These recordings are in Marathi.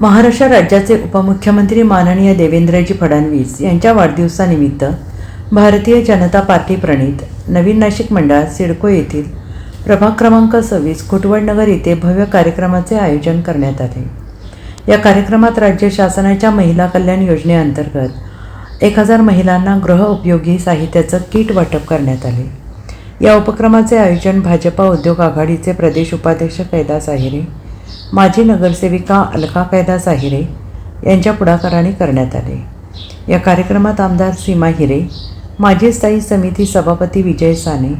महाराष्ट्र राज्याचे उपमुख्यमंत्री माननीय देवेंद्रजी फडणवीस यांच्या वाढदिवसानिमित्त भारतीय जनता पार्टी प्रणित नवीन नाशिक मंडळ सिडको येथील प्रभाग क्रमांक सव्वीस खुटवडनगर येथे भव्य कार्यक्रमाचे आयोजन करण्यात आले. या कार्यक्रमात राज्य शासनाच्या महिला कल्याण योजनेअंतर्गत एक हजार महिलांना गृह उपयोगी साहित्याचं किट वाटप करण्यात आले. या उपक्रमाचे आयोजन भाजपा उद्योग आघाडीचे प्रदेश उपाध्यक्ष कैलास आहिरे माजी नगरसेविका अलका कैदा साहिरे यांच्या पुढाकाराने करण्यात आले. या कार्यक्रमात आमदार सीमा हिरे माजी स्थायी समिती सभापती विजय साने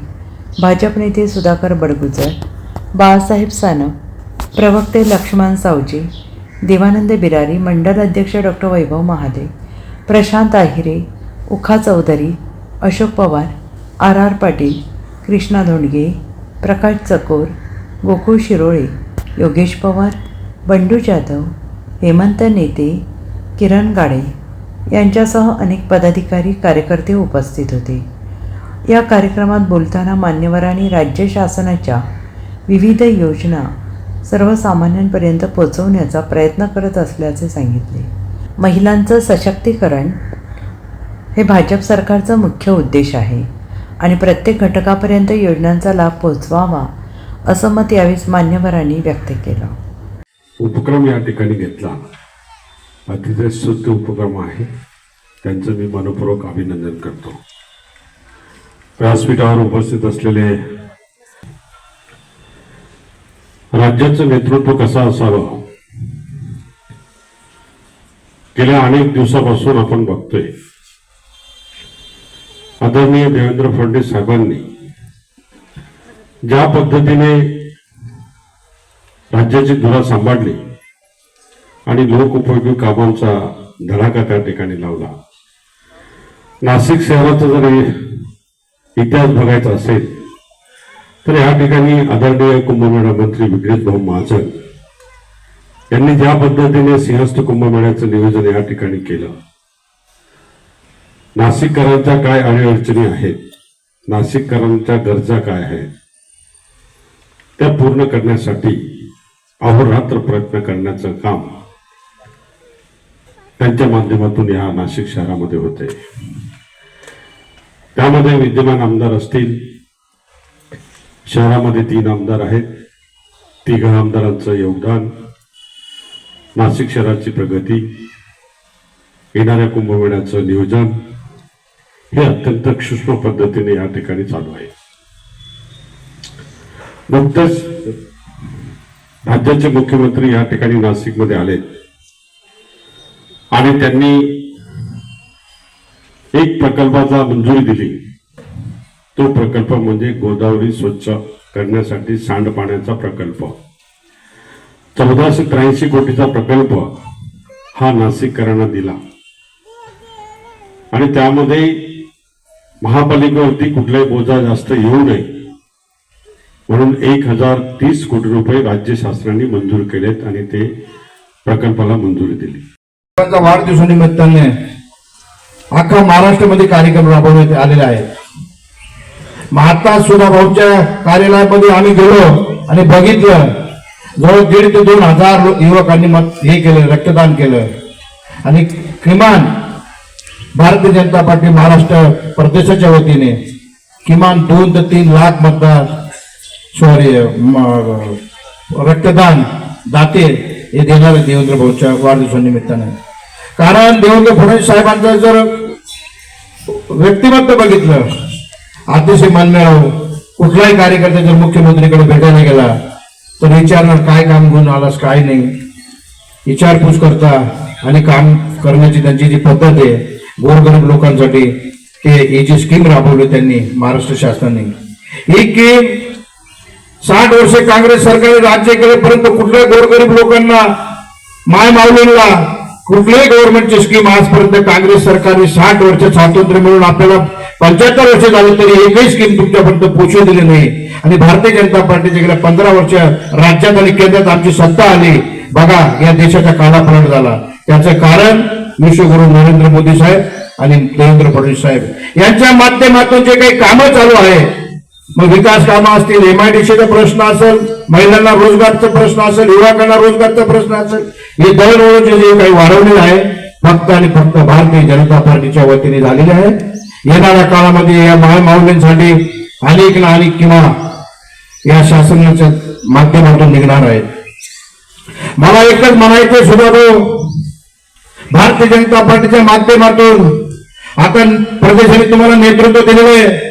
भाजप नेते सुधाकर बडगुजर बाळासाहेब सानप प्रवक्ते लक्ष्मण सावजी देवानंद बिरारी मंडल अध्यक्ष doctor Vaibhav Mahadev Prashant Ahire Ukha Chaudhari Ashok Pawar R R Patil Krishna Dhondge Prakash Chakor Gokul Shirole Yogesh Pawar Bandu Jadhav Hemant नेते किरण गाडे यांच्यासह अनेक पदाधिकारी कार्यकर्ते उपस्थित होते. या कार्यक्रमात बोलताना मान्यवरांनी राज्य शासनाच्या विविध योजना सर्वसामान्यांपर्यंत पोहोचवण्याचा प्रयत्न करत असल्याचे सांगितले. महिलांचं सशक्तीकरण हे भाजप सरकारचा मुख्य उद्देश आहे आणि प्रत्येक घटकापर्यंत योजनांचा लाभ पोहोचवावा असं मत यावेळी मान्यवरांनी व्यक्त केलं. उपक्रम या ठिकाणी घेतला. अतिशय शुद्ध उपक्रम आहे. त्यांचं मी मनपूर्वक अभिनंदन करतो. व्यासपीठावर उपस्थित असलेले राज्याचं नेतृत्व कसं असावं? गेल्या अनेक दिवसापासून आपण बघतोय. आदरणीय देवेंद्र फडणवीस साहेबांनी ज्या पद्धतीने राज्याची धुरा सांभाळली आणि लोकउपयोगी कामांचा धडाका त्या ठिकाणी लावला. नाशिक शहराचा जर इतिहास बघायचा असेल तर या ठिकाणी आदरणीय कुंभमेळा मंत्री विक्रेत भाऊ महाजन यांनी ज्या पद्धतीने सिंहस्थ कुंभमेळ्याचं नियोजन या ठिकाणी केलं. नाशिककरांच्या काय अडीअडचणी आहेत? नाशिककरांच्या गरजा काय आहेत? त्या पूर्ण करण्यासाठी अहोरात्र प्रयत्न करण्याचं काम त्यांच्या माध्यमातून या नाशिक शहरामध्ये होते. त्यामध्ये विद्यमान आमदार असतील. शहरामध्ये तीन आमदार आहेत. तिघ आमदारांचं योगदान. नाशिक शहराची प्रगती. येणाऱ्या कुंभमेळ्याचं नियोजन. हे अत्यंत सूक्ष्म पद्धतीने या ठिकाणी चालू आहे. नुकतंच राज्याचे मुख्यमंत्री या ठिकाणी नाशिकमध्ये आले. आणि त्यांनी एक प्रकल्पाचा मंजुरी दिली. तो प्रकल्प म्हणजे गोदावरी स्वच्छ करण्यासाठी सांडपाण्याचा प्रकल्प. चौदाशे त्र्याऐंशी कोटीचा प्रकल्प हा नाशिककरांना दिला. आणि त्यामध्ये महापालिकेवरती कुठलाही बोजा जास्त येऊ नये. म्हणून एक हजार तीस कोटी रुपये राज्य शासनाने मंजूर केलेत आणि ते प्रकल्पाला मंजुरी दिली. वाढदिवसानिमित्ताने अख्खा महाराष्ट्रामध्ये कार्यक्रम राबवण्यात आलेले आहेत महात्मा सुधाभाऊच्या कार्यालयामध्ये आम्ही गेलो आणि बघितलं. जवळ दीड ते दोन हजार युवकांनी मत हे केलं रक्तदान केलं. आणि किमान भारतीय जनता पार्टी महाराष्ट्र प्रदेशाच्या वतीने किमान दोन ते तीन लाख मतदार सॉरी रक्तदान दाते हे देणार देवेंद्र भाऊच्या वाढदिवसानिमित्ताने कारण देवेंद्र फडणवीस साहेबांचं जर व्यक्तिमत्व बघितलं अतिशय मान्यराव कुठलाही कार्यकर्ता जर मुख्यमंत्रीकडे भेटायला गेला तर विचारणार काय काम घेऊन आलास काय नाही. विचारपूस करता आणि काम करण्याची त्यांची जी पद्धत आहे गोरगरीब लोकांसाठी ते ही जी स्कीम राबवली त्यांनी महाराष्ट्र शासनाने ही स्कीम साठ वर्षे काँग्रेस सरकारने राज्य केल्यापर्यंत कुठल्याही गोरगरीब लोकांना माय माऊलींना कुठल्याही गव्हर्नमेंटची स्कीम आजपर्यंत काँग्रेस सरकारने साठ वर्ष स्वातंत्र्य मिळून आपल्याला पंच्याहत्तर वर्ष झाले तरी एकही स्कीम तुमच्यापर्यंत पोहोचू दिली नाही. आणि भारतीय जनता पार्टीच्या गेल्या पंधरा वर्ष राज्यात आणि केंद्रात आमची सत्ता आली. बघा या देशाचा कालापलट झाला. त्याचं कारण विश्वगुरु नरेंद्र मोदी साहेब आणि देवेंद्र फडणवीस साहेब. यांच्या माध्यमातून जे काही कामं चालू आहे मग विकास कामं असतील एमआयडीसीचा प्रश्न असेल महिलांना रोजगारचा प्रश्न असेल युवकांना रोजगारचा प्रश्न असेल हे दरवेळेचे जे काही वाढवलेलं आहे फक्त आणि फक्त भारतीय जनता पार्टीच्या वतीने झालेले आहे. येणाऱ्या काळामध्ये या माऊलींसाठी अनेक ना अनेक किंवा या शासनाच्या माध्यमातून निघणार आहेत. मला एकच म्हणायचं सुद्धा भारतीय जनता पार्टीच्या माध्यमातून आता प्रदेशाने तुम्हाला नेतृत्व दिलेलं आहे.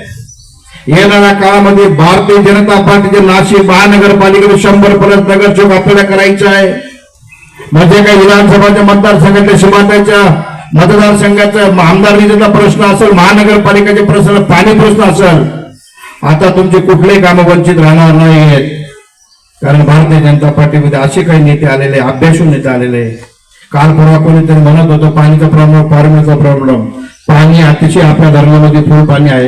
येणाऱ्या काळामध्ये भारतीय जनता पार्टीचे नाशिक महानगरपालिकेचे शंभर पर्यंत नगरसेवक आपल्याला करायचे आहे. म्हणजे काही विधानसभाच्या मतदारसंघातल्या सीमांताच्या मतदारसंघाचा आमदार निधीचा प्रश्न असेल महानगरपालिकेचे प्रश्न पाणी प्रश्न असेल आता तुमचे कुठलेही काम वंचित राहणार नाही कारण भारतीय जनता पार्टीमध्ये असे काही नेते आलेले अभ्यासू नेते आलेले. काल परवा कोणीतरी म्हणत होतं पाणीचा प्रॉब्लेम फॉर्म्युलाचा प्रॉब्लेम. पाणी अतिशय आपल्या धर्मामध्ये फुल पाणी आहे.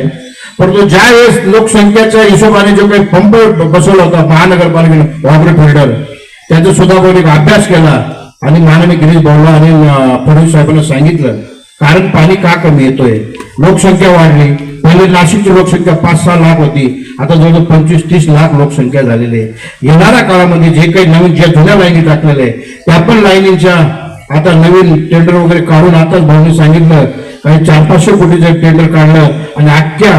परंतु ज्या वेळेस लोकसंख्येच्या हिशोबाने जो काही पंप बसवला होता महानगरपालिकेने वॉटर फिल्टर त्याचा सुद्धा कोणी एक अभ्यास केला आणि माननीय गिरीश भाऊला आणि फडणवीस साहेबांना सांगितलं कारण पाणी का कमी येतोय? लोकसंख्या वाढली. पहिले नाशिकची लोकसंख्या पाच सहा लाख होती. आता जवळजवळ पंचवीस तीस लाख लोकसंख्या झालेली आहे. येणाऱ्या काळामध्ये जे काही नवीन ज्या जुन्या लाईनी टाकलेल्या आहेत त्या पण लाईनींच्या आता नवीन टेंडर वगैरे काढून आताच भाऊने सांगितलं काही चार पाचशे कोटीचं टेंडर काढलं आणि अख्ख्या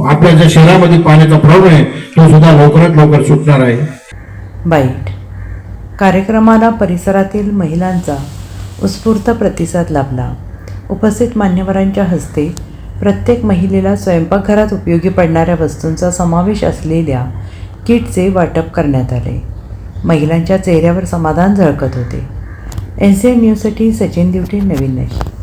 आपल्या ज्या शहरामध्ये पाण्याचा प्रॉब्लेम आहे तो सुद्धा लवकरात लवकर सुटणार आहे. बाईट कार्यक्रमाला परिसरातील महिलांचा उत्स्फूर्त प्रतिसाद लाभला. उपस्थित मान्यवरांच्या हस्ते प्रत्येक महिलेला स्वयंपाकघरात उपयोगी पडणाऱ्या वस्तूंचा समावेश असलेल्या किटचे वाटप करण्यात आले. महिलांच्या चेहऱ्यावर समाधान झळकत होते. एन सी एन न्यूजसाठी सचिन दिवटे नवीन नाशिक